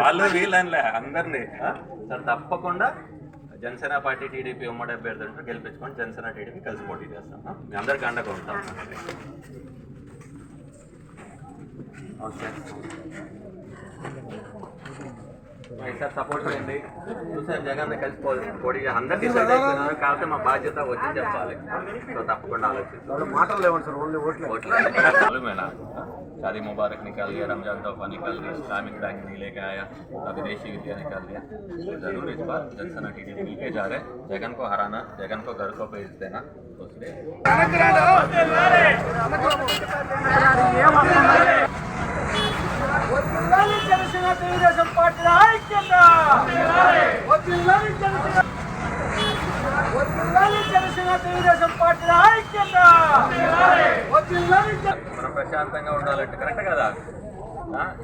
వాళ్ళు వీళ్ళనిలే అందరినీ. సార్ తప్పకుండా జనసేన పార్టీ టీడీపీ ఉమ్మడి అభ్యర్థి అంటే గెలిపించుకొని జనసేన టీడీపీ కలిసి పోటీ చేస్తాం. మీ అందరికి అండగా ఉంటాం. ఓకే. సార్ సపోర్ట్ చేయండి చూసారు జగన్ కలిసి పో- పోటీ చేయాలి. అందరు డిసైడ్ అయిపోయినారు కాకపోతే మా బాధ్యత వచ్చి చెప్పాలి సో తప్పకుండా ఆలోచిస్తాం మాటలు లేవండి సార్ ఓన్లీ ఓట్లు मालूम है ना शादी मुबारक निकाल दिया रमजान तोहफा निकाल दिया इस्लामिक बैंक नहीं लेके आया और विदेशी विद्या निकाल दिया तो जरूर इस बार जनसेना टीडी मिल के जा रहे हैं जगन को हराना जगन को घर को भेज देना तो उसलिए వదిలాలి జనసేన తెలుగుదేశం పార్టీ ఐక్యత వదిలాలి జనసేన! వదిలాలి జనసేన తెలుగుదేశం పార్టీ ఐక్యత మనం ప్రశాంతంగా ఉండాలంటే కరెక్ట్ కదా?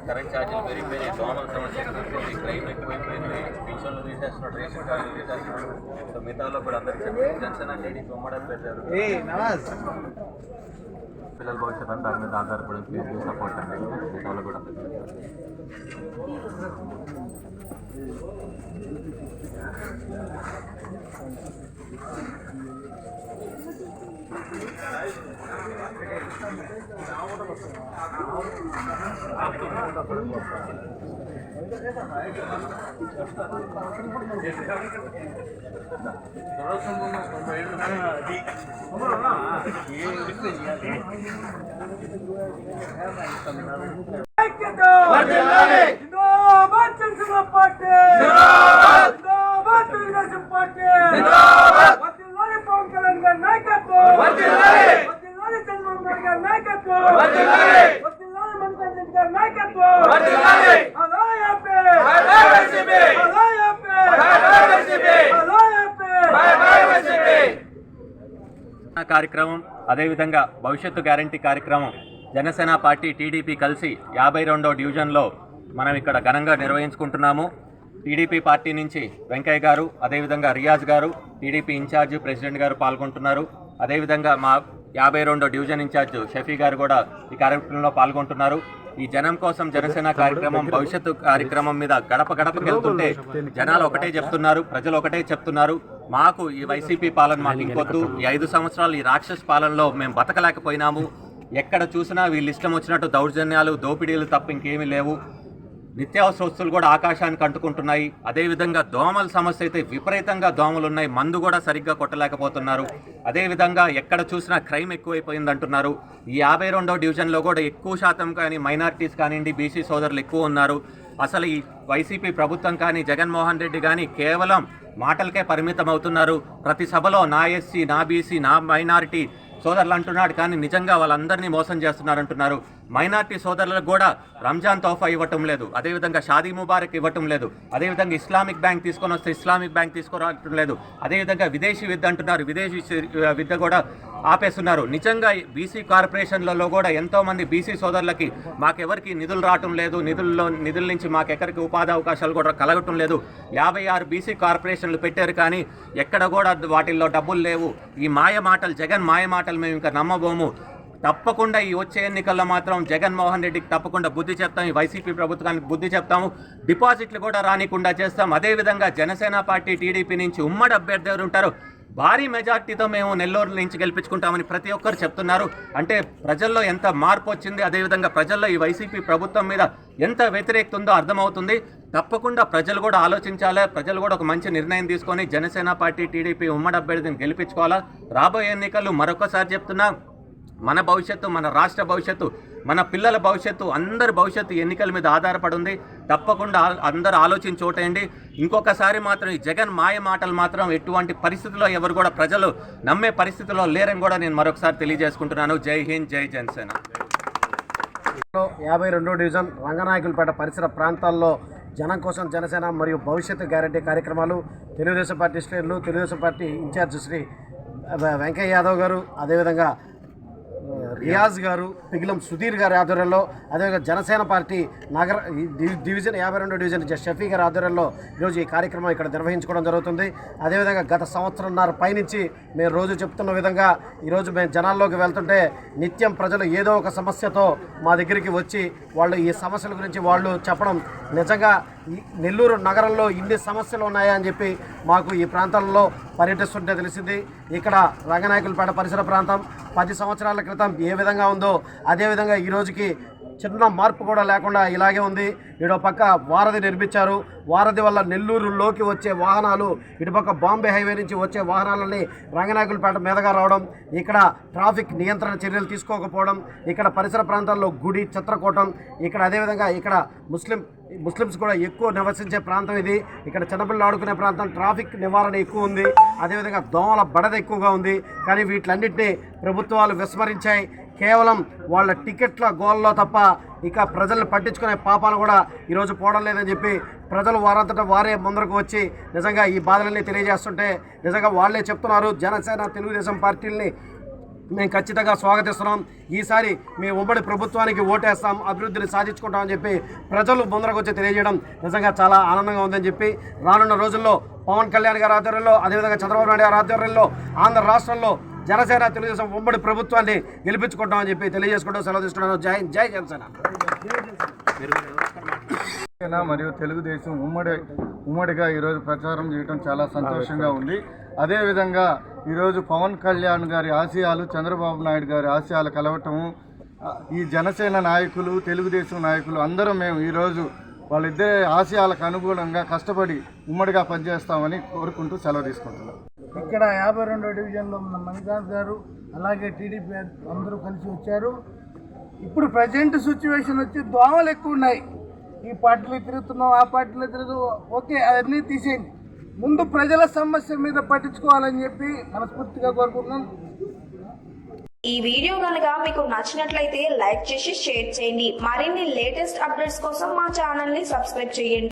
కరెంట్ ఛార్జీలు పెరిగిపోయినాయి. దోమల సమస్య ఎక్కువైపోయింది క్రైమ్ ఎక్కువైపోయింది. పెన్షన్లు తీసేస్తున్నాడు రేషన్ కార్డులు తీసేస్తున్నాడు సో మిగతాలో కూడా అందరికీ జనసేన టీడీపీ ఉమ్మడి పెట్టారు. పిల్లల భవిష్యత్ అంతా దాని మీద ఆధారపడి సపోర్ట్ అండి. మిగతాలో కూడా అందరికీ జిందాబాద్ జనసేన పార్టీ జిందాబాద్ తెలుగుదేశం పార్టీ కార్యక్రమం అదేవిధంగా భవిష్యత్తు గ్యారంటీ కార్యక్రమం జనసేన పార్టీ టీడీపీ కలిసి యాభై రెండో డివిజన్లో మనం ఇక్కడ ఘనంగా నిర్వహించుకుంటున్నాము. టీడీపీ పార్టీ నుంచి వెంకయ్య గారు అదేవిధంగా రియాజ్ గారు టీడీపీ ఇన్ఛార్జ్ ప్రెసిడెంట్ గారు పాల్గొంటున్నారు. అదేవిధంగా మా యాభై రెండో డివిజన్ ఇన్ఛార్జ్ షఫీ గారు కూడా ఈ కార్యక్రమంలో పాల్గొంటున్నారు. ఈ జనం కోసం జనసేన కార్యక్రమం భవిష్యత్తు కార్యక్రమం మీద గడప గడపకి వెళ్తుంటే జనాలు ఒకటే చెప్తున్నారు ప్రజలు ఒకటే చెప్తున్నారు. మాకు ఈ వైసీపీ పాలన మాకు ఇంకొద్దు. ఈ ఐదు సంవత్సరాలు ఈ రాక్షస పాలనలో మేము బతకలేకపోయినాము. ఎక్కడ చూసినా వీళ్ళు ఇష్టం వచ్చినట్టు దౌర్జన్యాలు దోపిడీలు తప్ప ఇంకేమీ లేవు. నిత్యావసర వస్తువులు కూడా ఆకాశానికి అంటుకుంటున్నాయి అదేవిధంగా దోమల సమస్య అయితే విపరీతంగా దోమలు ఉన్నాయి మందు కూడా సరిగ్గా కొట్టలేకపోతున్నారు. అదేవిధంగా ఎక్కడ చూసినా క్రైమ్ ఎక్కువైపోయింది అంటున్నారు. ఈ యాభై రెండో డివిజన్లో కూడా ఎక్కువ శాతం కానీ మైనారిటీస్ కానివ్వండి బీసీ సోదరులు ఎక్కువ ఉన్నారు. అసలు ఈ వైసీపీ ప్రభుత్వం కానీ జగన్మోహన్ రెడ్డి కానీ కేవలం మాటలకే పరిమితం అవుతున్నారు. ప్రతి సభలో నా ఎస్సీ నా బీసీ నా మైనారిటీ సోదరులు అంటున్నాడు కానీ నిజంగా వాళ్ళందరినీ మోసం చేస్తున్నారు అంటున్నారు. మైనార్టీ సోదరులకు కూడా రంజాన్ తోఫా ఇవ్వటం లేదు. అదేవిధంగా షాదీ ముబారక్ ఇవ్వటం లేదు. అదేవిధంగా ఇస్లామిక్ బ్యాంక్ తీసుకొని వస్తే ఇస్లామిక్ బ్యాంక్ తీసుకురావటం లేదు. అదేవిధంగా విదేశీ విద్య అంటున్నారు. విదేశీ విద్య కూడా ఆపేస్తున్నారు. నిజంగా బీసీ కార్పొరేషన్లలో కూడా ఎంతోమంది బీసీ సోదరులకి మాకెవరికి నిధులు రావటం లేదు. నిధుల్లో నిధుల నుంచి మాకెక్కడికి ఉపాధి అవకాశాలు కూడా కలగటం లేదు. యాభై ఆరు బీసీ కార్పొరేషన్లు పెట్టారు కానీ ఎక్కడ కూడా వాటిల్లో డబ్బులు లేవు. ఈ మాయ మాటలు జగన్ మాయ మాటలు మేము ఇంకా నమ్మబోము. తప్పకుండా ఈ వచ్చే ఎన్నికల్లో మాత్రం జగన్మోహన్ రెడ్డికి తప్పకుండా బుద్ధి చెప్తాం ఈ వైసీపీ ప్రభుత్వానికి బుద్ధి చెప్తాము. డిపాజిట్లు కూడా రానికుండా చేస్తాం. అదేవిధంగా జనసేన పార్టీ టీడీపీ నుంచి ఉమ్మడి అభ్యర్థి ఎవరు ఉంటారు. భారీ మెజార్టీతో మేము నెల్లూరు నుంచి గెలిపించుకుంటామని ప్రతి ఒక్కరు చెప్తున్నారు. అంటే ప్రజల్లో ఎంత మార్పు వచ్చింది అదేవిధంగా ప్రజల్లో ఈ వైసీపీ ప్రభుత్వం మీద ఎంత వ్యతిరేకత ఉందో అర్థమవుతుంది. తప్పకుండా ప్రజలు కూడా ఆలోచించాలి. ప్రజలు కూడా ఒక మంచి నిర్ణయం తీసుకొని జనసేన పార్టీ టీడీపీ ఉమ్మడి అభ్యర్థిని గెలిపించుకోవాలా? రాబోయే ఎన్నికలు మరొకసారి చెప్తున్నా. మన భవిష్యత్తు మన రాష్ట్ర భవిష్యత్తు మన పిల్లల భవిష్యత్తు అందరి భవిష్యత్తు ఎన్నికల మీద ఆధారపడి ఉంది తప్పకుండా అందరూ ఆలోచించి ఓటేయండి ఇంకొకసారి మాత్రం ఈ జగన్ మాయ మాటలు మాత్రం ఎటువంటి పరిస్థితుల్లో ఎవరు కూడా ప్రజలు నమ్మే పరిస్థితిలో లేరని కూడా నేను మరొకసారి తెలియజేసుకుంటున్నాను. జై హింద్ జై జనసేన. యాభై రెండో డివిజన్ రంగనాయకులపేట పరిసర ప్రాంతాల్లో జనం కోసం జనసేన మరియు భవిష్యత్తు గ్యారంటీ కార్యక్రమాలు తెలుగుదేశం పార్టీ శ్రేణులు తెలుగుదేశం పార్టీ ఇన్ఛార్జ్ శ్రీ వెంకయ్య యాదవ్ గారు అదేవిధంగా రియాజ్ గారు పిగిలం సుధీర్ గారి ఆధ్వర్యంలో అదేవిధంగా జనసేన పార్టీ నగర డివిజన్ యాభై రెండో డివిజన్ జ- షఫీ గారి ఆధ్వర్యంలో ఈరోజు ఈ కార్యక్రమం ఇక్కడ నిర్వహించుకోవడం జరుగుతుంది. అదేవిధంగా గత సంవత్సరంన్నర పైనుంచి మేము రోజు చెప్తున్న విధంగా ఈరోజు మేము జనాల్లోకి వెళ్తుంటే నిత్యం ప్రజలు ఏదో ఒక సమస్యతో మా దగ్గరికి వచ్చి వాళ్ళు ఈ సమస్యల గురించి వాళ్ళు చెప్పడం నిజంగా నెల్లూరు నగరంలో ఇన్ని సమస్యలు ఉన్నాయా అని చెప్పి మాకు ఈ ప్రాంతంలో పర్యటిస్తుంటే తెలిసింది. ఇక్కడ రంగనాయకులపేట పరిసర ప్రాంతం పది సంవత్సరాల క్రితం ఏ విధంగా ఉందో అదేవిధంగా ఈ రోజుకి చిన్న మార్పు కూడా లేకుండా ఇలాగే ఉంది. ఇడో పక్క వారధి నిర్మించారు. వారధి వల్ల నెల్లూరులోకి వచ్చే వాహనాలు ఇటుపక్క బాంబే హైవే నుంచి వచ్చే వాహనాలన్నీ రంగనాయకులపేట మీదగా రావడం ఇక్కడ ట్రాఫిక్ నియంత్రణ చర్యలు తీసుకోకపోవడం ఇక్కడ పరిసర ప్రాంతాల్లో గుడి చిత్రకూటం ఇక్కడ అదేవిధంగా ఇక్కడ ముస్లిం ముస్లిమ్స్ కూడా ఎక్కువ నివసించే ప్రాంతం ఇది. ఇక్కడ చిన్నపిల్లలు ఆడుకునే ప్రాంతం ట్రాఫిక్ నివారణ ఎక్కువ ఉంది. అదేవిధంగా దోమల బడద ఎక్కువగా ఉంది. కానీ వీటిలన్నింటినీ ప్రభుత్వాలు విస్మరించాయి. కేవలం వాళ్ళ టికెట్ల గోల్లో తప్ప ఇక ప్రజల్ని పట్టించుకునే పాపాలు కూడా ఈరోజు పోవడం లేదని చెప్పి ప్రజలు వారంతటా వారే ముందరకు వచ్చి నిజంగా ఈ బాధలన్నీ తెలియజేస్తుంటే నిజంగా వాళ్ళే చెప్తున్నారు. జనసేన తెలుగుదేశం పార్టీల్ని మేము ఖచ్చితంగా స్వాగతిస్తున్నాం. ఈసారి మేము ఉమ్మడి ప్రభుత్వానికి ఓటేస్తాం అభివృద్ధిని సాధించుకుంటామని చెప్పి ప్రజలు ముందరకు వచ్చి తెలియజేయడం నిజంగా చాలా ఆనందంగా ఉందని చెప్పి రానున్న రోజుల్లో పవన్ కళ్యాణ్ గారి ఆధ్వర్యంలో అదేవిధంగా చంద్రబాబు నాయుడు గారి ఆధ్వర్యంలో ఆంధ్ర రాష్ట్రంలో జనసేన తెలుగుదేశం ఉమ్మడి ప్రభుత్వాన్ని గెలిపించుకుంటామని చెప్పి తెలియజేసుకుంటూ సెలవు తీసుకున్నాను జై జై జనసేన. మరియు తెలుగుదేశం ఉమ్మడి ఉమ్మడిగా ఈరోజు ప్రచారం చేయడం చాలా సంతోషంగా ఉంది. అదేవిధంగా ఈరోజు పవన్ కళ్యాణ్ గారి ఆశయాలు చంద్రబాబు నాయుడు గారి ఆశయాలు కలవటము ఈ జనసేన నాయకులు తెలుగుదేశం నాయకులు అందరం మేము ఈరోజు వాళ్ళిద్దరి ఆశయాలకు అనుగుణంగా కష్టపడి ఉమ్మడిగా పనిచేస్తామని కోరుకుంటూ సెలవు తీసుకుంటున్నాం. ఇక్కడ యాభై రెండో డివిజన్లో ఉన్న మణికాంత్ గారు అలాగే టీడీపీ అందరూ కలిసి వచ్చారు. ఇప్పుడు ప్రజెంట్ సిచ్యువేషన్ వచ్చి దోమలు ఎక్కువ ఉన్నాయి. ఈ పార్టీలు తిరుగుతున్నాం ఆ పార్టీలో తిరుగుతూ ఓకే అవన్నీ తీసేయండి. ముందు ప్రజల సమస్య మీద పట్టించుకోవాలని చెప్పి మనస్ఫూర్తిగా కోరుకుంటున్నాం ఈ వీడియో కనుక మీకు నచ్చినట్లయితే లైక్ చేసి షేర్ చేయండి. మరిన్ని లేటెస్ట్ అప్డేట్స్ కోసం మా ఛానల్ని సబ్స్క్రైబ్ చేయండి.